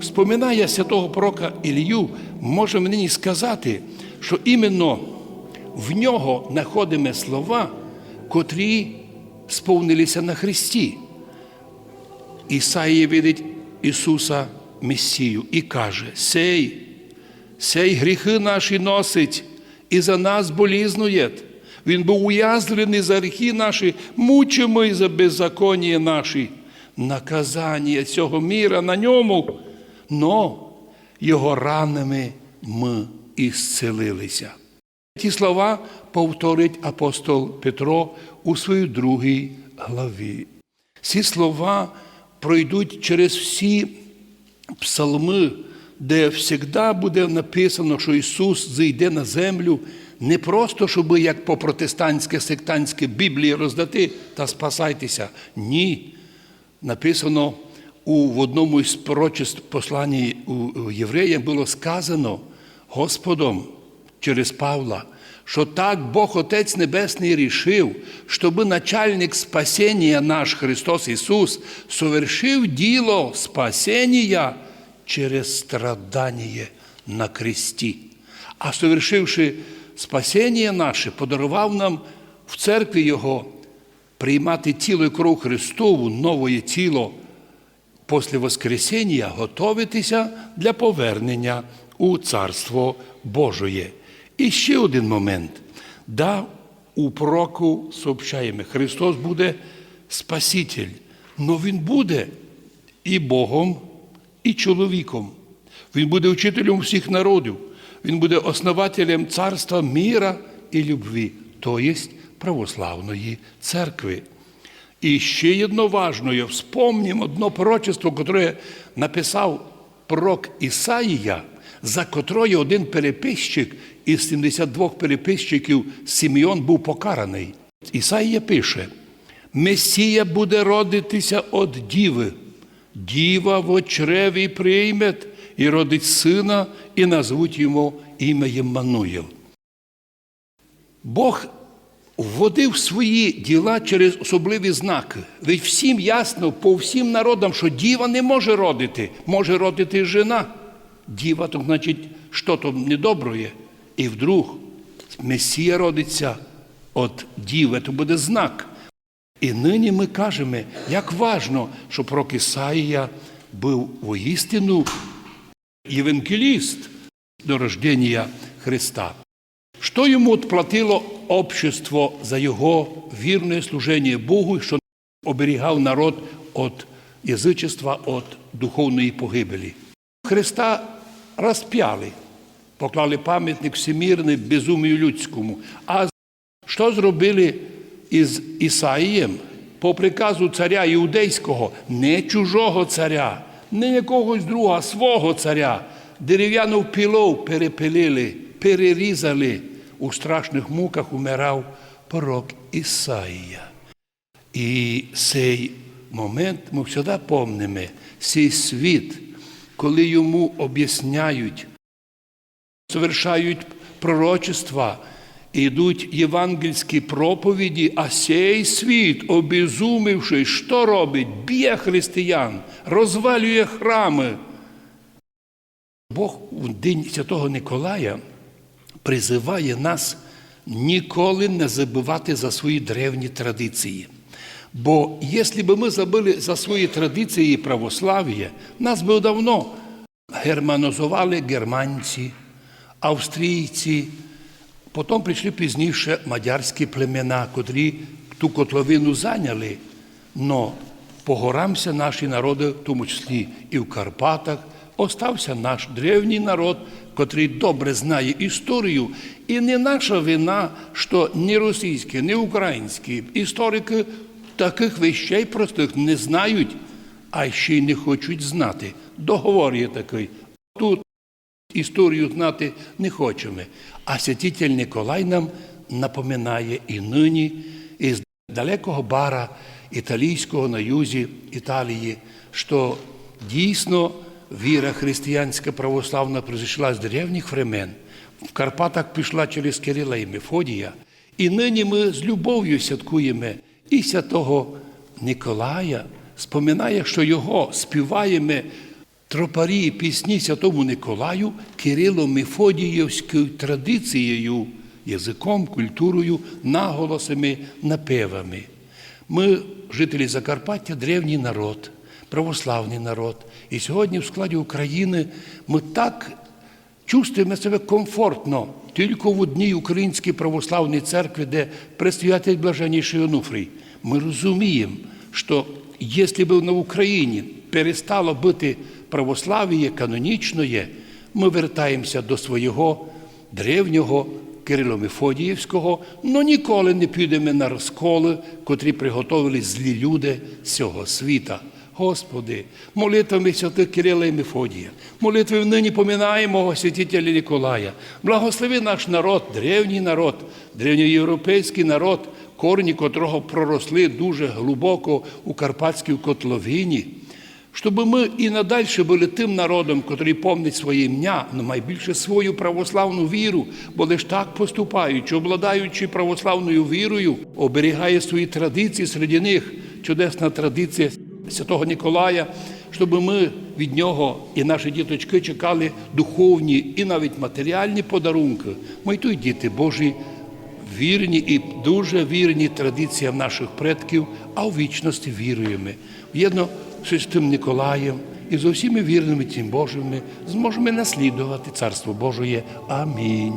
Вспоминає святого пророка Ілію, можемо нині сказати, що іменно в нього знаходимо слова, котрі сповнилися на Христі. Ісаїя видить Ісуса Месію і каже: Сей, сей гріхи наші носить і за нас болізнує. Він був уязвлений за гріхи наші, мучимий за беззаконня наші. Наказання цього міра на ньому, но його ранами ми ісцелилися. Ті слова повторить апостол Петро у своїй другій главі. Ці слова пройдуть через всі псалми, де завжди буде написано, що Ісус зайде на землю не просто, щоб як по протестантське сектантське Біблії роздати та спасайтеся. Ні. Написано у, в одному із пророчеств посланні у євреям було сказано Господом через Павла, що так Бог Отець Небесний рішив, щоб начальник спасіння наш Христос Ісус совершив діло спасіння через страдання на кресті. А совершивши спасіння наше, подарував нам в церкві Його приймати тіло і кров Христову, нове тіло після Воскресіння, готовитися для повернення у Царство Божоє. І ще один момент. Да, у пророку сообщаємо, Христос буде Спаситель, але Він буде і Богом, і чоловіком. Він буде учителем всіх народів. Він буде основателем царства міра і любві, то єсть православної церкви. І ще одно важное, вспомнім одно пророчество, яке написав пророк Ісаїя, за котрою один переписчик із 72 переписчиків Симеон був покараний. Ісаїя пише: Месія буде родитися від діви, діва в очреві прийме і родить сина, і назвуть йому ім'я Мануєл. Бог вводив свої діла через особливі знаки. Ведь всім ясно, по всім народам, що діва не може родити, може родити жена. Діва, то значить, що то недобре. І вдруг Месія родиться від діви, то буде знак. І нині ми кажемо, як важно, що пророк Ісаїя був воістину євангеліст до рождення Христа. Що йому отплатило общество за його вірне служення Богу, що оберігав народ від язичества, від духовної погибелі? Христа розп'яли, поклали пам'ятник всемірний безумію людському. А що зробили із Ісаїєм? По приказу царя іудейського, не чужого царя, не якогось другого, а свого царя, дерев'яну пілов перепилили, перерізали. У страшних муках умирав пророк Ісаїя. І цей момент ми завжди помнимо, цей світ, коли йому об'ясняють, совершають пророчества, йдуть євангельські проповіді, а цей світ, обезумівши, що робить? Б'є християн, розвалює храми. Бог у день Святого Николая призиває нас ніколи не забувати за свої древні традиції. Бо якщо б ми забили за свої традиції православ'я, нас би давно германозували германці, австрійці, потім прийшли пізніше мадярські племена, котрі ту котловину зайняли. Но по горамся наші народи, в тому числі і в Карпатах, остався наш древній народ, котрий добре знає історію, і не наша вина, що ні російські, ні українські історики таких вещей простих не знають, а ще й не хочуть знати. Договор є такий. Тут історію знати не хочемо. А святитель Николай нам напоминає і нині, із далекого бара італійського на юзі Італії, що дійсно віра християнська православна прийшла з древніх времен. В Карпатах пішла через Кирила і Мефодія. І нині ми з любов'ю святкуємо і святого Николая, споминає, що його співаємо тропарі і пісні Святому Николаю Кирило-Мефодіївською традицією, язиком, культурою, наголосами, напевами. Ми, жителі Закарпаття, древній народ, православний народ. І сьогодні в складі України ми так чувствуємо себе комфортно тільки в одній українській православній церкві, де предстоятель блаженніший Онуфрій. Ми розуміємо, що якщо б на Україні перестало бути православ'я канонічне, ми вертаємося до свого древнього Кирило-Мефодіївського, але ніколи не підемо на розколи, котрі приготовили злі люди цього світа. Господи, молитвами святих Кирила і Мефодія, молитвами нині поминаємо святителя Ніколая. Благослови наш народ, древній народ, древньоєвропейський народ, корні котрого проросли дуже глибоко у Карпатській котловині, щоб ми і надальше були тим народом, котрий помнить своє ім'я, але найбільше свою православну віру, бо лиш так поступаючи, обладаючи православною вірою, оберігає свої традиції серед них, чудесна традиція Святого Ніколая, щоб ми від нього і наші діточки чекали духовні і навіть матеріальні подарунки. Ми й тут діти Божі вірні і дуже вірні традиціям наших предків, а у вічності віруємо. В'єдно з Святим Ніколаєм і з усіми вірними тим Божими зможемо наслідувати Царство Божоє. Амінь.